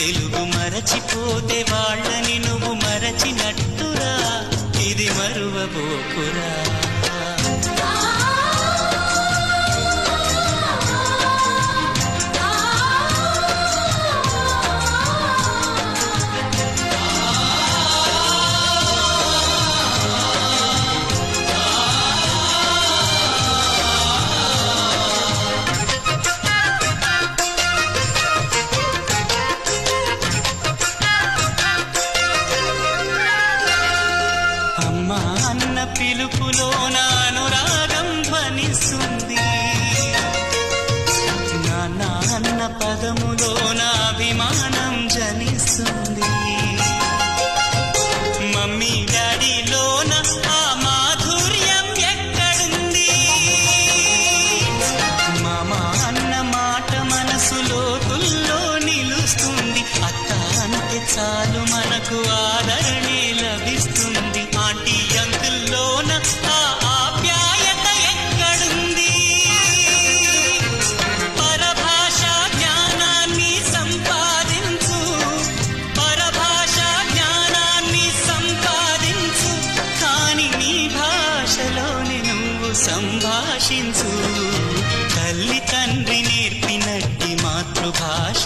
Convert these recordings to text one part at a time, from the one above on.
తెలుగు మరచిపోతే వాళ్ళని నువ్వు మరచినట్టురా. ఇది మరువబోకురా. అన్న పిలుపులో అనురాగం ధ్వనిస్తుంది. నాన్న అన్న పదములో అభిమానం జనిస్తుంది. మమ్మీ డాడీలోన ఆ మాధుర్యం ఎక్కడుంది? మామ అన్న మాట మనసులో తుల్లో నిలుస్తుంది. అత్త అంటే చాలు మనకు ఆ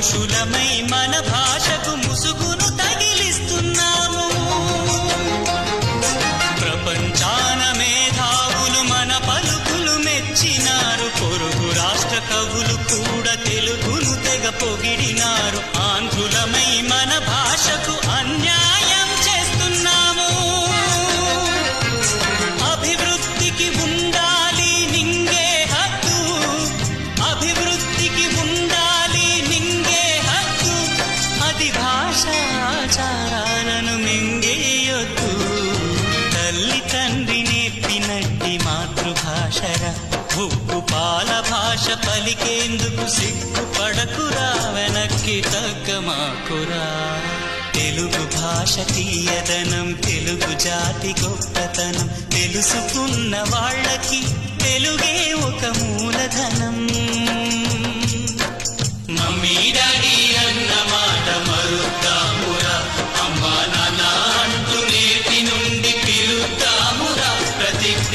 మనుషులమై మన భాషకు ముసుగును తగిలిస్తున్నాము. ప్రపంచాన మేధావులు మన పలుకులు మెచ్చినారు. పొరుగు రాష్ట్ర కవులు కూడా పలికేందుకు సిగ్గుపడకురా వెనక్కి తగ్గమాకురా తెలుగు భాష తీయదనం తెలుగు జాతి గొప్పతనం తెలుసుకున్న వాళ్ళకి తెలుగే ఒక మూలధనం. మమ్మీ డాడీ అన్న మాట మరుద్దామురా అమ్మా నాన్న అంటూ నేటి నుండి పిలుద్దామురా ప్రతిజ్ఞ